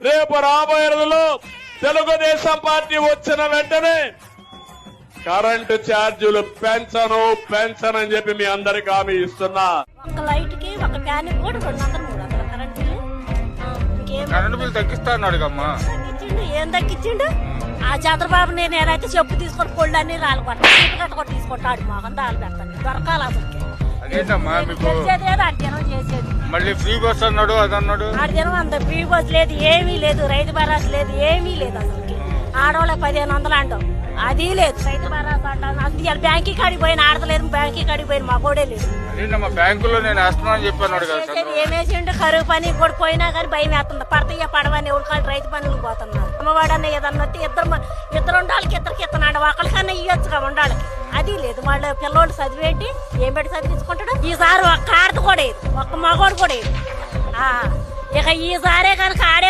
రేపు రాబోయే రోజుల్లో తెలుగుదేశం పార్టీ వచ్చిన వెంటనే కరెంటు ఛార్జీలు పెంచను పెంచను అని చెప్పి మీ అందరికి హామీ ఇస్తున్నా. ఒక లైట్కి ఒక ఫ్యాన్ కూడా రెండు వందలు మూడు వందలు కరెంట్ బిల్లు. ఆ, ఇంకేం కరెంటు బిల్ తగ్గిస్తా అన్నాడు అమ్మా తగ్గించిండు ఏం తగ్గించిండు ఆ చంద్రబాబు నేను నేనైతే చెప్పు తీసుకొని పొళ్ళు అన్ని రాళ్ళు కొట్టాను తీసుకుంటాడు మొహం దాలు పెడతాను దొరకాలి అసలుకి. అదేంటమ్మా మీకు చేసేది మళ్ళీ ఫ్రీ బస్ అన్నాడు అది అన్నాడు ఆడదినం అంత ఫ్రీ బస్ లేదు ఏమీ లేదు రైతు భరోసా లేదు ఏమీ లేదు అసలుకి ఆడవాళ్ళకి పదిహేను వందలు అంటాం. అది లేదు. రైతు భరోసా అంటాం. అసలు ఇవాళ బ్యాంకి కాడికి పోయిన ఆడతలేదు బ్యాంకి కాడికి పోయిన మా కూడా లేదు. బ్యాంకులో నేను కదా చేసేది ఏమేసిండు కరువు పని కూడా పోయినా కానీ భయం వేస్తుంది. పడతాయ పడవని ఎవరు కాదు రైతు పనులు పోతున్నారు. అమ్మవాడన్న ఏదన్నా వస్తే ఇద్దరు ఇద్దరు ఉండాలి ఇద్దరికి ఇస్తున్నాడు ఒకరికన్నా ఇవ్వచ్చుగా ఉండాలి. అది లేదు. వాళ్ళ పిల్లోడు చదివేంటి? ఏం పెట్టి చదివించుకుంటాడు? ఈసారి ఒక్క ఆడత కూడా ఒక్క మగోడు కూడా ఆ, ఇక ఈసారే కనుక ఆడే